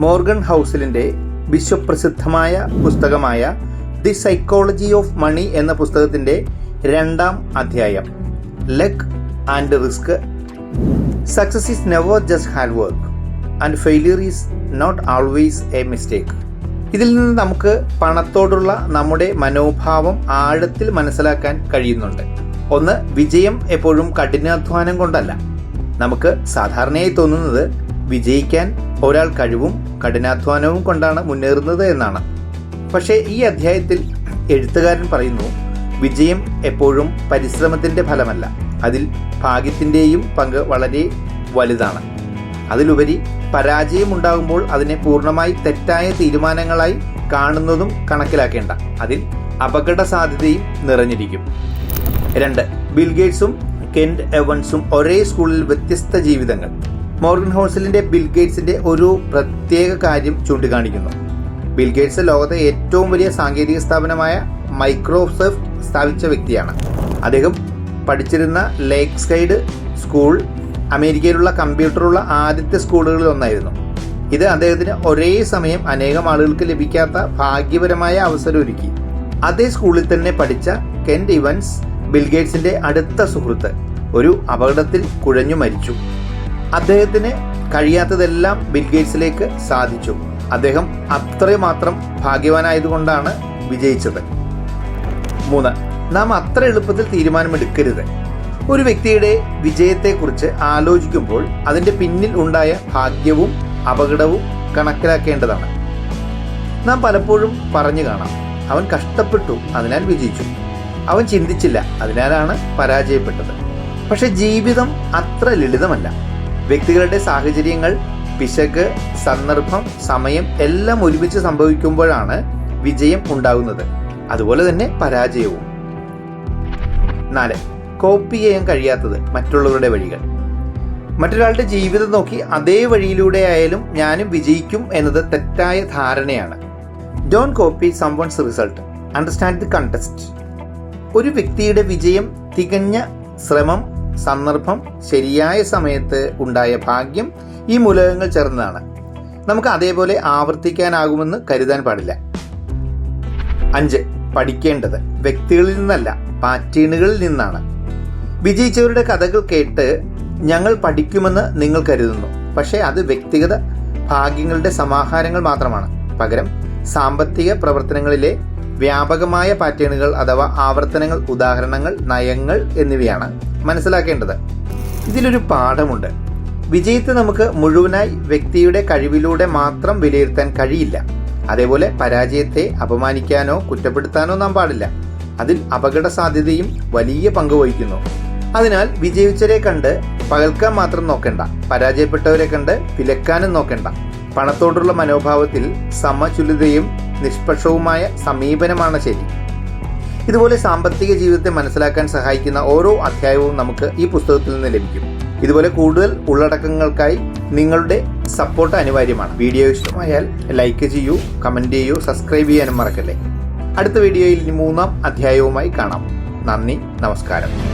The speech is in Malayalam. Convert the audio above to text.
മോർഗൻ ഹൗസിലിന്റെ വിശ്വപ്രസിദ്ധമായ പുസ്തകമായ ദി സൈക്കോളജി ഓഫ് മണി എന്ന പുസ്തകത്തിന്റെ രണ്ടാം അധ്യായം luck and risk. Success is never just hard work and failure is not always a mistake. ഇതിൽ നിന്ന് നമുക്ക് പണത്തോടുള്ള നമ്മുടെ മനോഭാവം ആഴത്തിൽ മനസ്സിലാക്കാൻ കഴിയുന്നുണ്ട്. ഒന്ന് വിജയം എപ്പോഴും കഠിനാധ്വാനം കൊണ്ടല്ല. നമുക്ക് സാധാരണയായി തോന്നുന്നത് വിജയിക്കാൻ ഒരാൾ കഴിവും കഠിനാധ്വാനവും കൊണ്ടാണ് മുന്നേറുന്നത് എന്നാണ്. പക്ഷേ ഈ അധ്യായത്തിൽ എഴുത്തുകാരൻ പറയുന്നു വിജയം എപ്പോഴും പരിശ്രമത്തിന്റെ ഫലമല്ല. അതിൽ ഭാഗ്യത്തിന്റെയും പങ്ക് വളരെ വലുതാണ്. അതിലുപരി പരാജയം ഉണ്ടാകുമ്പോൾ അതിനെ പൂർണമായി തെറ്റായ തീരുമാനങ്ങളായി കാണുന്നതും കണക്കിലാക്കേണ്ട. അതിൽ അപകട സാധ്യതയും നിറഞ്ഞിരിക്കും. രണ്ട് ബിൽഗേറ്റ്സും കെൻഡ് എവൻസും ഒരേ സ്കൂളിൽ വ്യത്യസ്ത ജീവിതങ്ങൾ. മോർഗൻ ഹോസലിന്റെ ബിൽഗേറ്റ്സിന്റെ ഒരു പ്രത്യേക കാര്യം ചൂണ്ടിക്കാണിക്കുന്നു. ബിൽഗേറ്റ്സ് ലോകത്തെ ഏറ്റവും വലിയ സാങ്കേതിക സ്ഥാപനമായ മൈക്രോസോഫ്റ്റ് സ്ഥാപിച്ച വ്യക്തിയാണ്. അദ്ദേഹം പഠിച്ചിരുന്ന ലേക്ക് സൈഡ് സ്കൂൾ അമേരിക്കയിലുള്ള കമ്പ്യൂട്ടറുള്ള ആദ്യത്തെ സ്കൂളുകളിൽ ഒന്നായിരുന്നു. ഇത് അദ്ദേഹത്തിന് ഒരേ സമയം അനേകം ആളുകൾക്ക് ലഭിക്കാത്ത ഭാഗ്യപരമായ അവസരം ഒരുക്കി. അതേ സ്കൂളിൽ തന്നെ പഠിച്ച കെൻഡ് ഇവൻസ് ബിൽഗേറ്റ്സിന്റെ അടുത്ത സുഹൃത്ത് ഒരു അപകടത്തിൽ കുഴഞ്ഞു മരിച്ചു. അദ്ദേഹത്തിന് കഴിയാത്തതെല്ലാം ബിൽഗേറ്റ്സിലേക്ക് സാധിച്ചു. അദ്ദേഹം അത്രമാത്രം ഭാഗ്യവാനായതുകൊണ്ടാണ് വിജയിച്ചത്. മൂന്ന്. നാം അത്ര എളുപ്പത്തിൽ തീരുമാനമെടുക്കരുത്. ഒരു വ്യക്തിയുടെ വിജയത്തെക്കുറിച്ച് ആലോചിക്കുമ്പോൾ അതിന്റെ പിന്നിൽ ഉണ്ടായ ഭാഗ്യവും അപകടവും കണക്കിലാക്കേണ്ടതാണ്. നാം പലപ്പോഴും പറഞ്ഞു കാണാം അവൻ കഷ്ടപ്പെട്ടു അതിനാൽ വിജയിച്ചു. അവൻ ചിന്തിച്ചില്ല അതിനാലാണ് പരാജയപ്പെട്ടത്. പക്ഷെ ജീവിതം അത്ര ലളിതമല്ല. വ്യക്തികളുടെ സാഹചര്യങ്ങൾ പിശക് സന്ദർഭം സമയം എല്ലാം ഒരുമിച്ച് സംഭവിക്കുമ്പോഴാണ് വിജയം ഉണ്ടാകുന്നത്. അതുപോലെ തന്നെ പരാജയവും. നാല് കോപ്പി ചെയ്യാൻ കഴിയാത്തത് മറ്റുള്ളവരുടെ വഴികൾ. മറ്റൊരാളുടെ ജീവിതം നോക്കി അതേ വഴിയിലൂടെ ആയാലും ഞാനും വിജയിക്കും എന്നത് തെറ്റായ ധാരണയാണ്. Don't copy someone's result understand the contest ഒരു വ്യക്തിയുടെ വിജയം തികഞ്ഞ ശ്രമം സന്ദർഭം ശരിയായ സമയത്ത് ഉണ്ടായ ഭാഗ്യം ഈ മൂലകങ്ങൾ ചേർന്നതാണ്. നമുക്ക് അതേപോലെ ആവർത്തിക്കാനാകുമെന്ന് കരുതാൻ പാടില്ല. അഞ്ച് പഠിക്കേണ്ടത് വ്യക്തികളിൽ നിന്നല്ല പാറ്റേണുകളിൽ നിന്നാണ്. വിജയിച്ചവരുടെ കഥകൾ കേട്ട് ഞങ്ങൾ പഠിക്കുമെന്ന് നിങ്ങൾ കരുതുന്നു. പക്ഷേ അത് വ്യക്തിഗത ഭാഗ്യങ്ങളുടെ സമാഹാരങ്ങൾ മാത്രമാണ്. പകരം സാമ്പത്തിക പ്രവർത്തനങ്ങളിലെ വ്യാപകമായ പാറ്റേണുകൾ അഥവാ ആവർത്തനങ്ങൾ ഉദാഹരണങ്ങൾ നയങ്ങൾ എന്നിവയാണ് മനസ്സിലാക്കേണ്ടത്. ഇതിലൊരു പാഠമുണ്ട്. വിജയത്തെ നമുക്ക് മുഴുവനായി വ്യക്തിയുടെ കഴിവിലൂടെ മാത്രം വിലയിരുത്താൻ കഴിയില്ല. അതേപോലെ പരാജയത്തെ അപമാനിക്കാനോ കുറ്റപ്പെടുത്താനോ നാം പാടില്ല. അതിൽ അപകട സാധ്യതയും വലിയ പങ്ക് വഹിക്കുന്നു. അതിനാൽ വിജയിച്ചവരെ കണ്ട് പകൽക്കാൻ മാത്രം നോക്കണ്ട. പരാജയപ്പെട്ടവരെ കണ്ട് വിലക്കാനും നോക്കണ്ട. പണത്തോടുള്ള മനോഭാവത്തിൽ സമചുലിതയും നിഷ്പക്ഷവുമായ സമീപനമാണ് ശരി. ഇതുപോലെ സാമ്പത്തിക ജീവിതത്തെ മനസ്സിലാക്കാൻ സഹായിക്കുന്ന ഓരോ അധ്യായവും നമുക്ക് ഈ പുസ്തകത്തിൽ നിന്ന് ലഭിക്കും. ഇതുപോലെ കൂടുതൽ ഉള്ളടക്കങ്ങൾക്കായി നിങ്ങളുടെ സപ്പോർട്ട് അനിവാര്യമാണ്. വീഡിയോ ഇഷ്ടമായാൽ ലൈക്ക് ചെയ്യൂ കമന്റ് ചെയ്യൂ സബ്സ്ക്രൈബ് ചെയ്യാനും മറക്കല്ലേ. അടുത്ത വീഡിയോയിൽ മൂന്നാം അധ്യായവുമായി കാണാം. നന്ദി നമസ്കാരം.